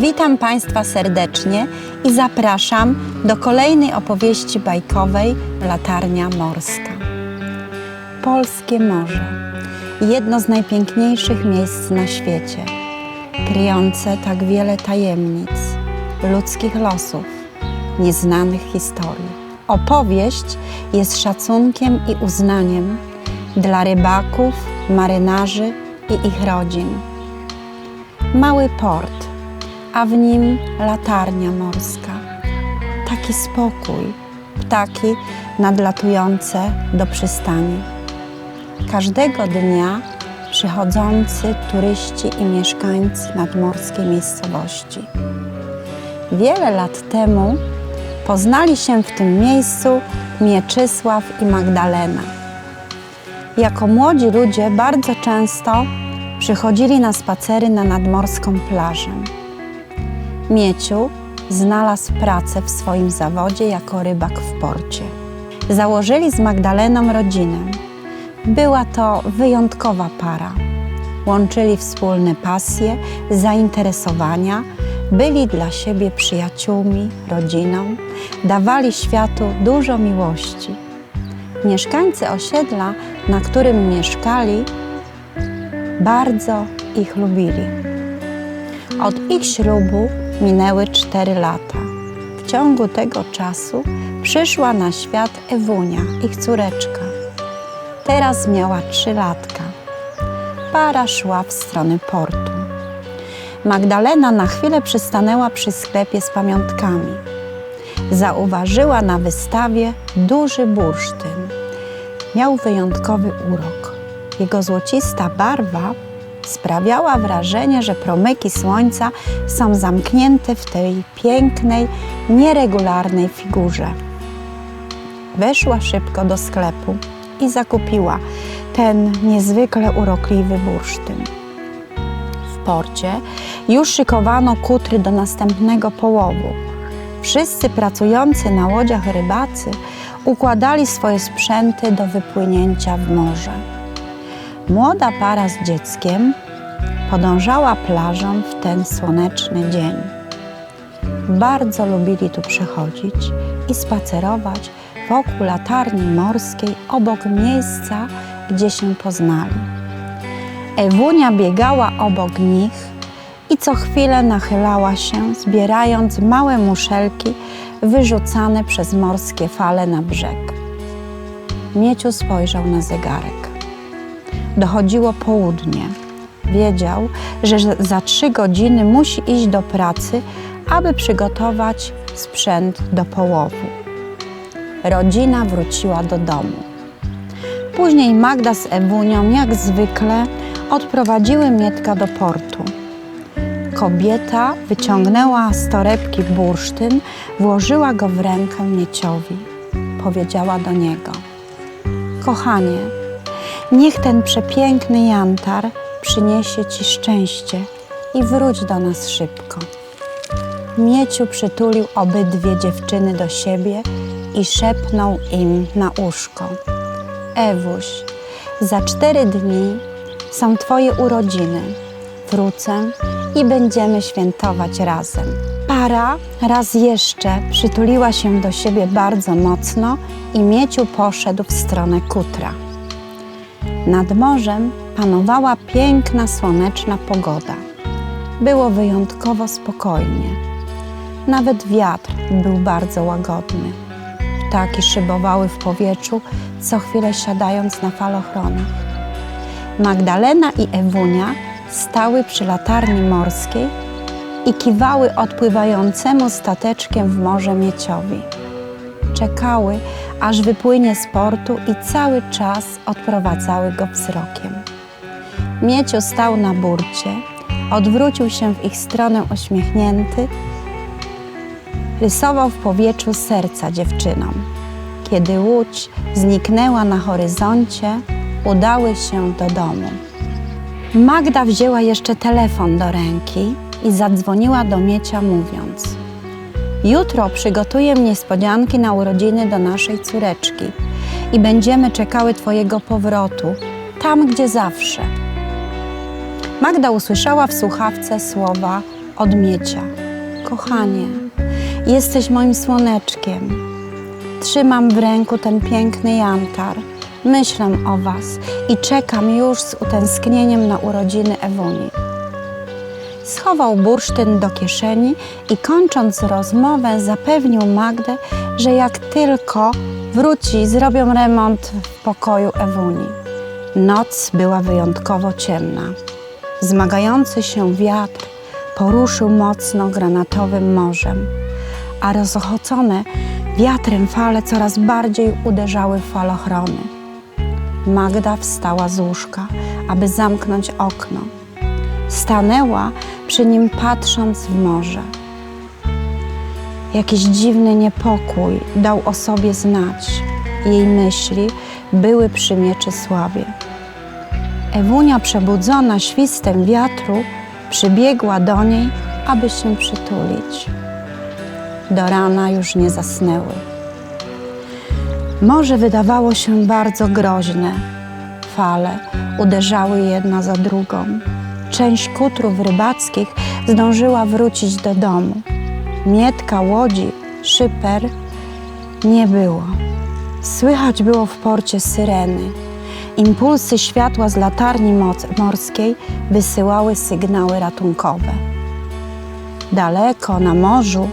Witam Państwa serdecznie i zapraszam do kolejnej opowieści bajkowej Latarnia Morska. Polskie Morze. Jedno z najpiękniejszych miejsc na świecie, kryjące tak wiele tajemnic, ludzkich losów, nieznanych historii. Opowieść jest szacunkiem i uznaniem dla rybaków, marynarzy i ich rodzin. Mały port, a w nim latarnia morska. Taki spokój, ptaki nadlatujące do przystani. Każdego dnia przychodzący turyści i mieszkańcy nadmorskiej miejscowości. Wiele lat temu poznali się w tym miejscu Mieczysław i Magdalena. Jako młodzi ludzie bardzo często przychodzili na spacery na nadmorską plażę. Mieciu znalazł pracę w swoim zawodzie jako rybak w porcie. Założyli z Magdaleną rodzinę. Była to wyjątkowa para. Łączyli wspólne pasje, zainteresowania, byli dla siebie przyjaciółmi, rodziną, dawali światu dużo miłości. Mieszkańcy osiedla, na którym mieszkali, bardzo ich lubili. Od ich ślubu minęły cztery lata. W ciągu tego czasu przyszła na świat Ewunia, ich córeczka. Teraz miała trzy latka. Para szła w stronę portu. Magdalena na chwilę przystanęła przy sklepie z pamiątkami. Zauważyła na wystawie duży bursztyn. Miał wyjątkowy urok. Jego złocista barwa sprawiała wrażenie, że promyki słońca są zamknięte w tej pięknej, nieregularnej figurze. Weszła szybko do sklepu i zakupiła ten niezwykle urokliwy bursztyn. W porcie już szykowano kutry do następnego połowu. Wszyscy pracujący na łodziach rybacy układali swoje sprzęty do wypłynięcia w morze. Młoda para z dzieckiem podążała plażą w ten słoneczny dzień. Bardzo lubili tu przychodzić i spacerować wokół latarni morskiej obok miejsca, gdzie się poznali. Ewunia biegała obok nich i co chwilę nachylała się, zbierając małe muszelki wyrzucane przez morskie fale na brzeg. Mieciu spojrzał na zegarek. Dochodziło południe. Wiedział, że za trzy godziny musi iść do pracy, aby przygotować sprzęt do połowu. Rodzina wróciła do domu. Później Magda z Ewunią, jak zwykle, odprowadziły Mietka do portu. Kobieta wyciągnęła z torebki bursztyn, włożyła go w rękę Mieciowi. Powiedziała do niego: Kochanie, niech ten przepiękny jantar przyniesie ci szczęście i wróć do nas szybko. Mieciu przytulił obydwie dziewczyny do siebie i szepnął im na uszko: Ewuś, za cztery dni są Twoje urodziny. Wrócę i będziemy świętować razem. Para raz jeszcze przytuliła się do siebie bardzo mocno i Mieciu poszedł w stronę kutra. Nad morzem panowała piękna, słoneczna pogoda. Było wyjątkowo spokojnie. Nawet wiatr był bardzo łagodny. Ptaki szybowały w powietrzu, co chwilę siadając na falochronach. Magdalena i Ewunia stały przy latarni morskiej i kiwały odpływającemu stateczkiem w morze Mieciowi. Czekały, aż wypłynie z portu i cały czas odprowadzały go wzrokiem. Mieciu stał na burcie, odwrócił się w ich stronę uśmiechnięty, rysował w powietrzu serca dziewczynom. Kiedy łódź zniknęła na horyzoncie, udały się do domu. Magda wzięła jeszcze telefon do ręki i zadzwoniła do Miecia mówiąc Jutro przygotuję niespodzianki na urodziny do naszej córeczki i będziemy czekały Twojego powrotu, tam gdzie zawsze. Magda usłyszała w słuchawce słowa od Miecia. kochanie, jesteś moim słoneczkiem. Trzymam w ręku ten piękny jantar. Myślę o Was i czekam już z utęsknieniem na urodziny Ewuni. Schował bursztyn do kieszeni i kończąc rozmowę zapewnił Magdę, że jak tylko wróci, zrobią remont w pokoju Ewuni. Noc była wyjątkowo ciemna. Wzmagający się wiatr poruszył mocno granatowym morzem, a rozochocone wiatrem fale coraz bardziej uderzały w falochrony. Magda wstała z łóżka, aby zamknąć okno. Stanęła przy nim, patrząc w morze. Jakiś dziwny niepokój dał o sobie znać. Jej myśli były przy Mieczysławie. Ewunia, przebudzona świstem wiatru, przybiegła do niej, aby się przytulić. Do rana już nie zasnęły. Morze wydawało się bardzo groźne. Fale uderzały jedna za drugą. Część kutrów rybackich zdążyła wrócić do domu. Mietka łodzi, szyper nie było. Słychać było w porcie syreny. Impulsy światła z latarni morskiej wysyłały sygnały ratunkowe. Daleko na morzu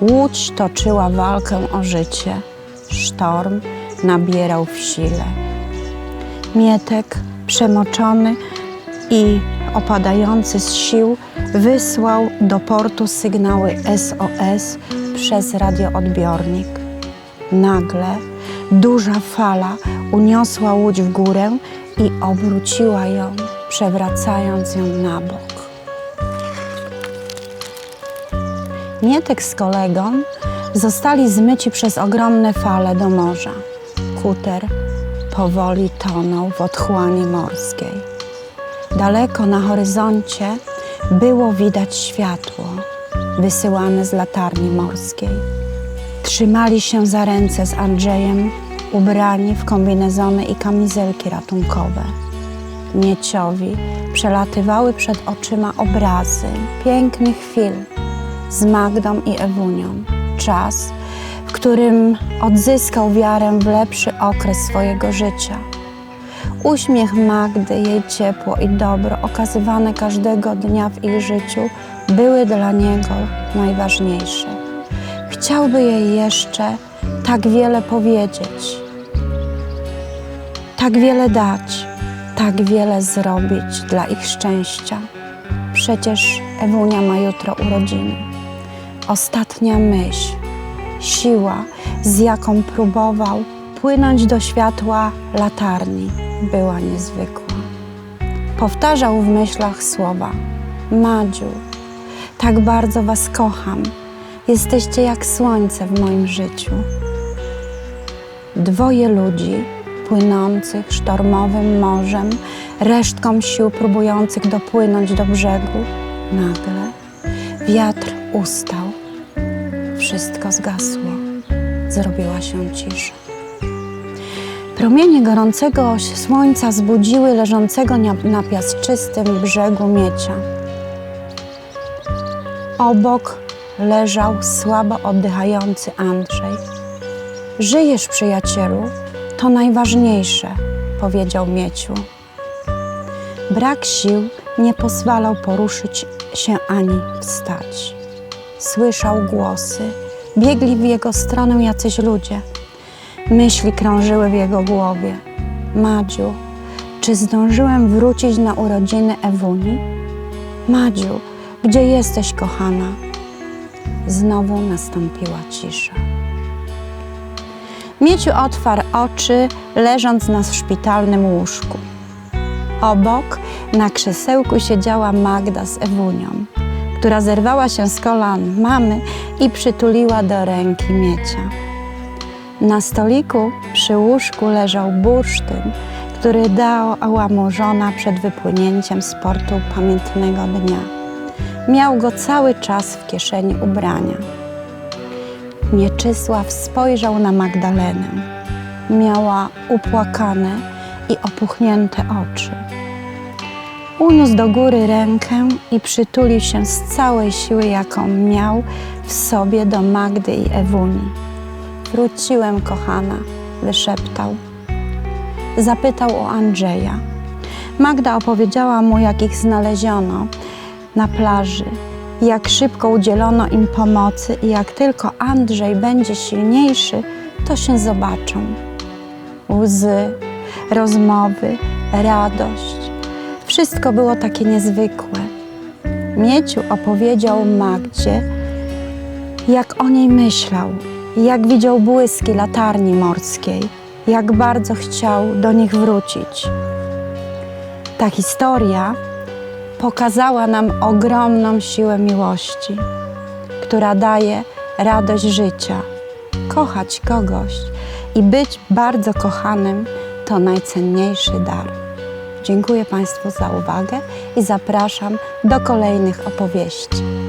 łódź toczyła walkę o życie. Sztorm nabierał w sile. Mietek, przemoczony i opadający z sił, wysłał do portu sygnały SOS przez radioodbiornik. Nagle duża fala uniosła łódź w górę i obróciła ją, przewracając ją na bok. Mietek z kolegą zostali zmyci przez ogromne fale do morza. Kuter powoli tonął w otchłani morskiej. Daleko na horyzoncie było widać światło wysyłane z latarni morskiej. Trzymali się za ręce z Andrzejem, ubrani w kombinezony i kamizelki ratunkowe. Mieciowi przelatywały przed oczyma obrazy pięknych chwil z Magdą i Ewunią. Czas, w którym odzyskał wiarę w lepszy okres swojego życia. Uśmiech Magdy, jej ciepło i dobro okazywane każdego dnia w ich życiu były dla niego najważniejsze. Chciałby jej jeszcze tak wiele powiedzieć, tak wiele dać, tak wiele zrobić dla ich szczęścia. Przecież Ewunia ma jutro urodziny. Ostatnia myśl, siła, z jaką próbował płynąć do światła latarni, była niezwykła. Powtarzał w myślach słowa: Madziu, tak bardzo Was kocham. Jesteście jak słońce w moim życiu. Dwoje ludzi płynących sztormowym morzem, resztką sił próbujących dopłynąć do brzegu, nagle wiatr ustał. Wszystko zgasło. Zrobiła się cisza. Promienie gorącego słońca zbudziły leżącego na- piaszczystym brzegu miecia. Obok leżał słabo oddychający Andrzej. Żyjesz, przyjacielu, to najważniejsze, powiedział Mieciu. Brak sił nie pozwalał poruszyć się ani wstać. Słyszał głosy, biegli w jego stronę jacyś ludzie. Myśli krążyły w jego głowie. Madziu, czy zdążyłem wrócić na urodziny Ewuni? Madziu, gdzie jesteś, kochana? Znowu nastąpiła cisza. Mieciu otwarł oczy, leżąc na szpitalnym łóżku. Obok na krzesełku siedziała Magda z Ewunią, która zerwała się z kolan mamy i przytuliła do ręki Miecia. Na stoliku przy łóżku leżał bursztyn, który dała mu żona przed wypłynięciem z portu pamiętnego dnia. Miał go cały czas w kieszeni ubrania. Mieczysław spojrzał na Magdalenę. Miała upłakane i opuchnięte oczy. Uniósł do góry rękę i przytulił się z całej siły, jaką miał w sobie do Magdy i Ewuni. Wróciłem, kochana, wyszeptał. Zapytał o Andrzeja. Magda opowiedziała mu, jak ich znaleziono na plaży, jak szybko udzielono im pomocy i jak tylko Andrzej będzie silniejszy, to się zobaczą. Łzy, rozmowy, radość. Wszystko było takie niezwykłe. Mieciu opowiedział Magdzie, jak o niej myślał, jak widział błyski latarni morskiej, jak bardzo chciał do nich wrócić. Ta historia pokazała nam ogromną siłę miłości, która daje radość życia. Kochać kogoś i być bardzo kochanym to najcenniejszy dar. Dziękuję Państwu za uwagę i zapraszam do kolejnych opowieści.